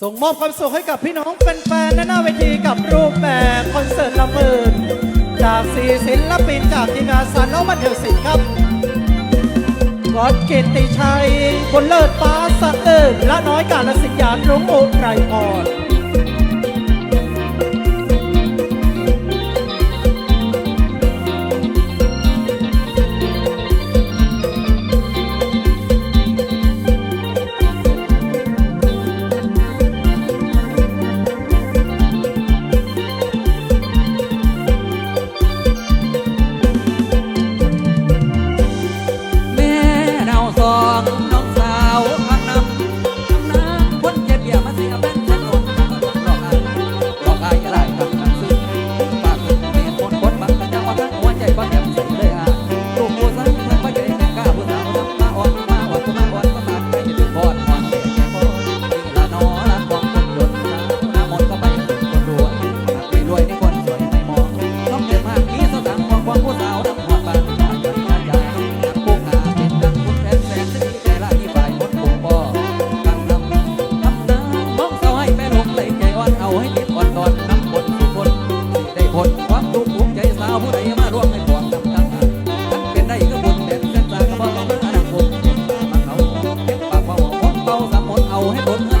ส่งมอบความสุขให้กับพี่น้องแฟนๆหน้าเวทีกับรูปแบบคอนเสิร์ตละเมินจากสี่ศิลปินจากทีมงานสารน้องบันเทิงศิลป์ครับกอดเกติชัยคนเลิศฟ้าสะเอิญและน้อยกาลสิทธิ์ยานรุงอุไรพร เอาผู้ใดมารวมในความทำทั้งหลายทั้งเป็นได้ก็บนแต่เส้นตาก็พอเราเมื่ออนาคมาเขาเก็บปากพอหอมเป่าสมหมเอา